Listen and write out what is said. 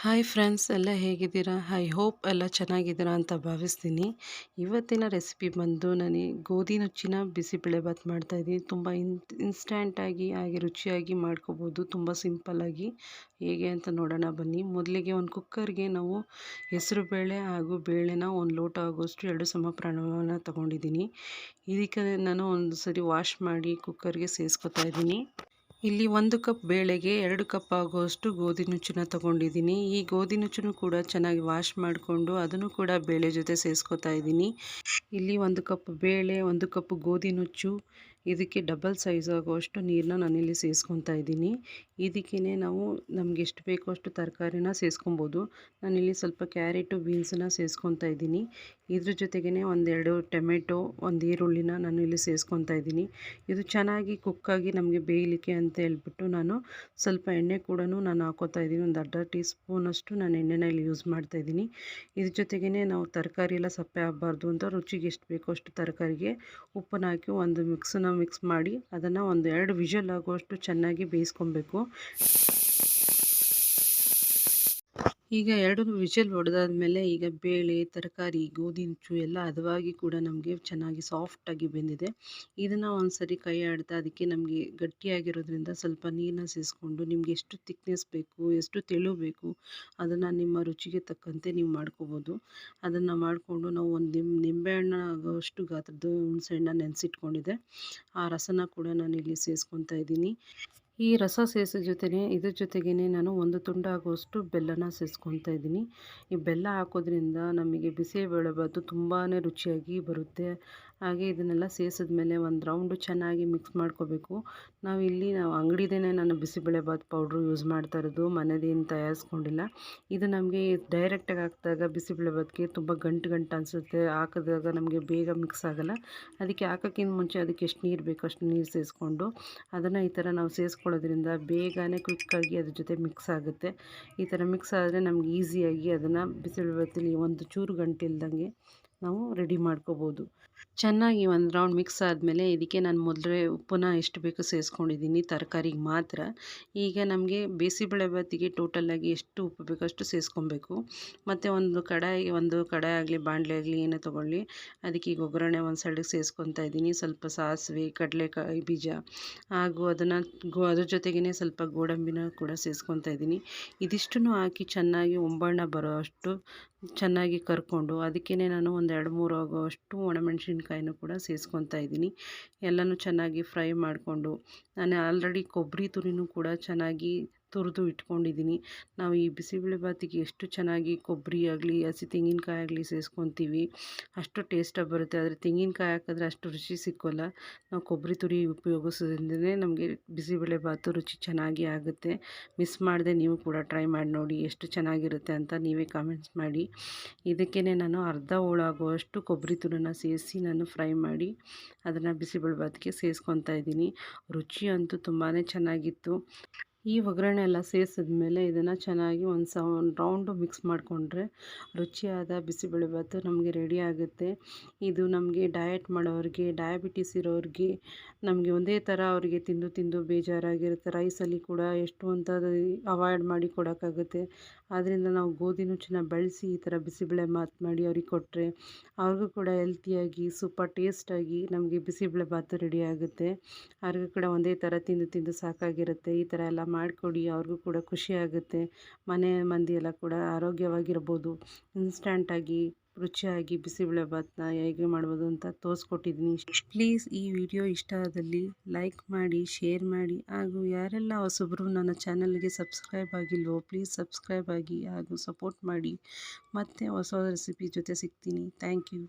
Hi friends ಎಲ್ಲ ಹೇಗಿದ್ದೀರಾ? I hope ಎಲ್ಲ ಚೆನ್ನಾಗಿದ್ದೀರಾ ಅಂತ ಭಾವಿಸ್ತೀನಿ. ಇವತ್ತಿನ ರೆಸಿಪಿ ಬಂದು ನಾನು ಗೋಧಿ ನುಚ್ಚಿನ ಬಿಸಿಬೇಳೆಭಾತ್ ಮಾಡ್ತಾಯಿದ್ದೀನಿ ತುಂಬ ಇನ್ ಇನ್ಸ್ಟ್ಯಾಂಟಾಗಿ ಹಾಗೆ ರುಚಿಯಾಗಿ ಮಾಡ್ಕೋಬೋದು. ತುಂಬ ಸಿಂಪಲ್ಲಾಗಿ ಹೇಗೆ ಅಂತ ನೋಡೋಣ ಬನ್ನಿ. ಮೊದಲಿಗೆ ಒಂದು ಕುಕ್ಕರ್ಗೆ ನಾವು ಹೆಸರು ಬೇಳೆ ಹಾಗೂ ಬೇಳೆನ ಒಂದು ಲೋಟ ಆಗೋಷ್ಟು ಎರಡು ಸಮ ಪ್ರಮಾಣ ತೊಗೊಂಡಿದ್ದೀನಿ. ಇದಕ್ಕೆ ನಾನು ಒಂದು ಸರಿ ವಾಶ್ ಮಾಡಿ ಕುಕ್ಕರ್ಗೆ ಸೇರಿಸ್ಕೊತಾ ಇದ್ದೀನಿ. ಇಲ್ಲಿ ಒಂದು ಕಪ್ ಬೇಳೆಗೆ ಎರಡು ಕಪ್ ಆಗುವಷ್ಟು ಗೋಧಿ ನುಚ್ಚನ್ನ ತೊಗೊಂಡಿದ್ದೀನಿ. ಈ ಗೋಧಿ ನುಚ್ಚನ್ನು ಕೂಡ ಚೆನ್ನಾಗಿ ವಾಶ್ ಮಾಡಿಕೊಂಡು ಅದನ್ನು ಕೂಡ ಬೇಳೆ ಜೊತೆ ಸೇರಿಸ್ಕೊತಾ ಇದ್ದೀನಿ. ಇಲ್ಲಿ ಒಂದು ಕಪ್ ಬೇಳೆ, ಒಂದು ಕಪ್ ಗೋಧಿ ನುಚ್ಚು ಇದಕ್ಕೆ ಡಬಲ್ ಸೈಜ್ ಆಗುವಷ್ಟು ನೀರನ್ನ ನಾನಿಲ್ಲಿ ಸೇರಿಸ್ಕೊತಾ ಇದ್ದೀನಿ. ಇದಕ್ಕೇ ನಾವು ನಮ್ಗೆ ಎಷ್ಟು ಬೇಕೋ ಅಷ್ಟು ತರಕಾರಿನ ಸೇರಿಸ್ಕೊಬೋದು ನಾನಿಲ್ಲಿ ಸ್ವಲ್ಪ ಕ್ಯಾರೆಟು, ಬೀನ್ಸನ್ನ ಸೇರಿಸ್ಕೊತಾ ಇದ್ದೀನಿ. ಇದ್ರ ಜೊತೆಗೇ ಒಂದೆರಡು ಟೊಮೆಟೊ, ಒಂದು ಈರುಳ್ಳಿನ ನಾನು ಇಲ್ಲಿ ಸೇರಿಸ್ಕೊತಾ ಇದ್ದೀನಿ. ಇದು ಚೆನ್ನಾಗಿ ಕುಕ್ಕಾಗಿ ನಮಗೆ ಬೇಯಲಿಕ್ಕೆ ಅಂತ ಹೇಳ್ಬಿಟ್ಟು ನಾನು ಸ್ವಲ್ಪ ಎಣ್ಣೆ ಕೂಡ ನಾನು ಹಾಕೋತಾ ಇದ್ದೀನಿ. ಒಂದು ಅರ್ಧ ಟೀ ಸ್ಪೂನಷ್ಟು ನಾನು ಎಣ್ಣೆನ ಇಲ್ಲಿ ಯೂಸ್ ಮಾಡ್ತಾ ಇದ್ದೀನಿ. ಇದ್ರ ಜೊತೆಗೇ ನಾವು ತರಕಾರಿ ಎಲ್ಲ ಸಪ್ಪೆ ಆಗಬಾರ್ದು ಅಂತ ರುಚಿಗೆ ಎಷ್ಟು ಬೇಕೋ ಅಷ್ಟು ತರಕಾರಿಗೆ ಉಪ್ಪನ್ನು ಹಾಕಿ ಒಂದು ಮಿಕ್ಸನ್ನ ಮಿಕ್ಸ್ ಮಾಡಿ ಅದನ್ನು ಒಂದು ಎರಡು ವಿಷಲ್ ಆಗುವಷ್ಟು ಚೆನ್ನಾಗಿ ಬೇಯಿಸ್ಕೊಬೇಕು. ಈಗ ಎರಡು ವಿಷಲ್ ಹೊಡೆದಾದ್ಮೇಲೆ ಈಗ ಬೇಳೆ, ತರಕಾರಿ, ಗೋಧಿ ನುಚ್ಚು ಎಲ್ಲ ಹದವಾಗಿ ಕೂಡ ನಮಗೆ ಚೆನ್ನಾಗಿ ಸಾಫ್ಟಾಗಿ ಬೆಂದಿದೆ. ಇದನ್ನು ಒಂದು ಸರಿ ಕೈ ಆಡ್ತಾ ಅದಕ್ಕೆ ನಮಗೆ ಗಟ್ಟಿಯಾಗಿರೋದ್ರಿಂದ ಸ್ವಲ್ಪ ನೀರನ್ನ ಸೇರಿಸ್ಕೊಂಡು ನಿಮಗೆ ಎಷ್ಟು ತಿಕ್ನೆಸ್ ಬೇಕು, ಎಷ್ಟು ತೆಳು ಬೇಕು ಅದನ್ನು ನಿಮ್ಮ ರುಚಿಗೆ ತಕ್ಕಂತೆ ನೀವು ಮಾಡ್ಕೋಬೋದು. ಅದನ್ನು ಮಾಡಿಕೊಂಡು ನಾವು ಒಂದು ನಿಮ್ ನಿಂಬೆಹಣ್ಣು ಆಗೋಷ್ಟು ಗಾತ್ರದ ಹುಣಸೆಹಣ್ಣ ನೆನೆಸಿಟ್ಕೊಂಡಿದೆ. ಆ ರಸನ ಕೂಡ ನಾನು ಇಲ್ಲಿ ಸೇರಿಸ್ಕೊತಾ ಇದ್ದೀನಿ. ಈ ರಸ ಸೇರಿಸೋ ಜೊತೆಗೆ ಇದ್ರ ಜೊತೆಗೇ ನಾನು ಒಂದು ತುಂಡಾಗುವಷ್ಟು ಬೆಲ್ಲನ ಸೇರಿಸ್ಕೊತಾ ಇದ್ದೀನಿ. ಈ ಬೆಲ್ಲ ಹಾಕೋದ್ರಿಂದ ನಮಗೆ ಬಿಸಿಬೇಳೆಬಾತು ತುಂಬಾ ರುಚಿಯಾಗಿ ಬರುತ್ತೆ. ಹಾಗೆ ಇದನ್ನೆಲ್ಲ ಸೇರಿಸಿದ್ಮೇಲೆ ಒಂದು ರೌಂಡು ಚೆನ್ನಾಗಿ ಮಿಕ್ಸ್ ಮಾಡ್ಕೋಬೇಕು. ನಾವು ಇಲ್ಲಿ ನಾವು ಅಂಗಡಿದೇ ನಾನು ಬಿಸಿಬೇಳೆಬಾತ್ ಪೌಡ್ರು ಯೂಸ್ ಮಾಡ್ತಾ ಇರೋದು ಮನೆದೇನು ತಯಾರಿಸ್ಕೊಂಡಿಲ್ಲ. ಇದು ನಮಗೆ ಡೈರೆಕ್ಟಾಗಿ ಹಾಕಿದಾಗ ಬಿಸಿಬೇಳೆಬಾತ್ಗೆ ತುಂಬ ಗಂಟು ಗಂಟು ಅನಿಸುತ್ತೆ. ಹಾಕಿದಾಗ ನಮಗೆ ಬೇಗ ಮಿಕ್ಸ್ ಆಗೋಲ್ಲ. ಅದಕ್ಕೆ ಹಾಕೋಕ್ಕಿಂತ ಮುಂಚೆ ಅದಕ್ಕೆ ಎಷ್ಟು ನೀರು ಬೇಕು ಅಷ್ಟು ನೀರು ಸೇರಿಸ್ಕೊಂಡು ಅದನ್ನು ಈ ಥರ ನಾವು ಸೇರಿಸ್ಕೊಳ್ಳೋದ್ರಿಂದ ಬೇಗನೆ ಕ್ವಿಕ್ಕಾಗಿ ಅದ್ರ ಜೊತೆ ಮಿಕ್ಸ್ ಆಗುತ್ತೆ. ಈ ಥರ ಮಿಕ್ಸ್ ಆದರೆ ನಮ್ಗೆ ಈಸಿಯಾಗಿ ಅದನ್ನು ಬಿಸಿಬೇಳೆಬಾತಲ್ಲಿ ಒಂದು ಚೂರು ಗಂಟಿಲ್ದಂಗೆ ನಾವು ರೆಡಿ ಮಾಡ್ಕೋಬೋದು. ಚೆನ್ನಾಗಿ ಒಂದು ರೌಂಡ್ ಮಿಕ್ಸ್ ಆದಮೇಲೆ ಇದಕ್ಕೆ ನಾನು ಮೊದಲೇ ಉಪ್ಪನ್ನ ಎಷ್ಟು ಬೇಕು ಸೇರಿಸ್ಕೊಂಡಿದ್ದೀನಿ ತರಕಾರಿಗೆ ಮಾತ್ರ. ಈಗ ನಮಗೆ ಬೇಸಿಬೇಳೆಬಾತಿಗೆ ಟೋಟಲಾಗಿ ಎಷ್ಟು ಉಪ್ಪು ಬೇಕೋ ಅಷ್ಟು ಸೇರಿಸ್ಕೊಬೇಕು ಮತ್ತು ಒಂದು ಕಡಾಯಿ ಒಂದು ಕಡಾಯಿ ಆಗಲಿ, ಬಾಣಲೆ ಆಗಲಿ, ಏನೇ ತೊಗೊಳ್ಳಿ, ಅದಕ್ಕೆ ಈಗ ಒಗ್ಗರಣೆ ಒಂದು ಸೈಡಿಗೆ ಸೇರಿಸ್ಕೊತಾ ಇದ್ದೀನಿ. ಸ್ವಲ್ಪ ಸಾಸಿವೆ, ಕಡಲೆಕಾಯಿ ಬೀಜ, ಹಾಗೂ ಅದನ್ನು ಗೋ, ಅದ್ರ ಜೊತೆಗೇ ಸ್ವಲ್ಪ ಗೋಡಂಬಿನ ಕೂಡ ಸೇರಿಸ್ಕೊತಾ ಇದ್ದೀನಿ. ಇದಿಷ್ಟನ್ನು ಹಾಕಿ ಚೆನ್ನಾಗಿ ಒಂಬಣ್ಣ ಬರೋ ಅಷ್ಟು ಚೆನ್ನಾಗಿ ಕರ್ಕೊಂಡು ಅದಕ್ಕೇ ನಾನು ಒಂದು ಎರಡು ಮೂರು ಆಗೋವಷ್ಟು ಒಣಮೆಣ್ಸಿನ್ಕಾಯಿನೂ ಕೂಡ ಸೇರಿಸ್ಕೊತಾ ಇದ್ದೀನಿ. ಎಲ್ಲನೂ ಚೆನ್ನಾಗಿ ಫ್ರೈ ಮಾಡಿಕೊಂಡು, ನಾನು ಆಲ್ರೆಡಿ ಕೊಬ್ಬರಿ ತುರಿನೂ ಕೂಡ ಚೆನ್ನಾಗಿ ತುರಿದು ಇಟ್ಕೊಂಡಿದ್ದೀನಿ. ನಾವು ಈ ಬಿಸಿಬೇಳೆಭಾತಿಗೆ ಎಷ್ಟು ಚೆನ್ನಾಗಿ ಕೊಬ್ಬರಿ ಆಗಲಿ, ಹಸಿ ತೆಂಗಿನಕಾಯಿ ಆಗಲಿ ಸೇರಿಸ್ಕೊತೀವಿ ಅಷ್ಟು ಟೇಸ್ಟಾಗಿ ಬರುತ್ತೆ. ಆದರೆ ತೆಂಗಿನಕಾಯಿ ಹಾಕಿದ್ರೆ ಅಷ್ಟು ರುಚಿ ಸಿಕ್ಕೋಲ್ಲ. ನಾವು ಕೊಬ್ಬರಿ ತುರಿ ಉಪಯೋಗಿಸೋದ್ರಿಂದನೇ ನಮಗೆ ಬಿಸಿಬೇಳೆಭಾತು ರುಚಿ ಚೆನ್ನಾಗಿ ಆಗುತ್ತೆ. ಮಿಸ್ ಮಾಡದೆ ನೀವು ಕೂಡ ಟ್ರೈ ಮಾಡಿ ನೋಡಿ ಎಷ್ಟು ಚೆನ್ನಾಗಿರುತ್ತೆ ಅಂತ ನೀವೇ ಕಾಮೆಂಟ್ಸ್ ಮಾಡಿ. ಇದಕ್ಕೇ ನಾನು ಅರ್ಧ ಹೋಳಾಗುವಷ್ಟು ಕೊಬ್ಬರಿ ತುರಿನ ಸೇರಿಸಿ ನಾನು ಫ್ರೈ ಮಾಡಿ ಅದನ್ನು ಬಿಸಿಬೇಳೆಭಾತಿಗೆ ಸೇರಿಸ್ಕೊತಾ ಇದ್ದೀನಿ. ರುಚಿ ಅಂತೂ ತುಂಬಾ ಚೆನ್ನಾಗಿತ್ತು. ಈ ಒಗ್ಗರಣೆ ಎಲ್ಲ ಸೇರಿಸಿದ್ಮೇಲೆ ಇದನ್ನು ಚೆನ್ನಾಗಿ ಒಂದು ಸ ರೌಂಡು ಮಿಕ್ಸ್ ಮಾಡಿಕೊಂಡ್ರೆ ರುಚಿಯಾದ ಬಿಸಿಬೇಳೆಭಾತು ನಮಗೆ ರೆಡಿ ಆಗುತ್ತೆ. ಇದು ನಮಗೆ ಡಯಟ್ ಮಾಡೋರಿಗೆ ಡಯಾಬಿಟಿಸ್ ಇರೋರಿಗೆ ನಮಗೆ ಒಂದೇ ಥರ ಅವರಿಗೆ ತಿಂದು ತಿಂದು ಬೇಜಾರಾಗಿರುತ್ತೆ. ರೈಸಲ್ಲಿ ಕೂಡ ಎಷ್ಟು ಅಂತ ಅವಾಯ್ಡ್ ಮಾಡಿ ಕೊಡೋಕ್ಕಾಗುತ್ತೆ. ಆದ್ದರಿಂದ ನಾವು ಗೋಧಿ ನುಚ್ಚಿನ ಬಳಸಿ ಈ ಥರ ಬಿಸಿಬೇಳೆ ಭಾತ್ ಮಾಡಿ ಅವ್ರಿಗೆ ಕೊಟ್ಟರೆ ಅವ್ರಿಗೂ ಕೂಡ ಹೆಲ್ತಿಯಾಗಿ ಸೂಪರ್ ಟೇಸ್ಟಾಗಿ ನಮಗೆ ಬಿಸಿಬೇಳೆ ಭಾತು ರೆಡಿ ಆಗುತ್ತೆ. ಅವ್ರಿಗೂ ಕೂಡ ಒಂದೇ ಥರ ತಿಂದು ತಿಂದು ಸಾಕಾಗಿರುತ್ತೆ. ಈ ಥರ ಎಲ್ಲ ಮಾಡಿಕೊಡಿ, ಅವ್ರಿಗೂ ಕೂಡ ಖುಷಿ ಆಗುತ್ತೆ. ಮನೆ ಮಂದಿ ಎಲ್ಲ ಕೂಡ ಆರೋಗ್ಯವಾಗಿರ್ಬೋದು. ಇನ್ಸ್ಟಂಟಾಗಿ ರುಚಿಯಾಗಿ ಬಿಸಿಬೇಳೆಭಾತನ್ನ ಹೇಗೆ ಮಾಡ್ಬೋದು ಅಂತ ತೋರಿಸ್ಕೊಟ್ಟಿದ್ದೀನಿ. ಪ್ಲೀಸ್ ಈ ವಿಡಿಯೋ ಇಷ್ಟ ಆದಲ್ಲಿ ಲೈಕ್ ಮಾಡಿ ಶೇರ್ ಮಾಡಿ. ಹಾಗೂ ಯಾರೆಲ್ಲ ಹೊಸಬ್ರು ನನ್ನ ಚಾನಲ್ಗೆ ಸಬ್ಸ್ಕ್ರೈಬ್ ಆಗಿಲ್ವೋ ಪ್ಲೀಸ್ ಸಬ್ಸ್ಕ್ರೈಬ್ ಆಗಿ ಹಾಗೂ ಸಪೋರ್ಟ್ ಮಾಡಿ. ಮತ್ತೆ ಹೊಸ ರೆಸಿಪಿ ಜೊತೆ ಸಿಗ್ತೀನಿ. Thank you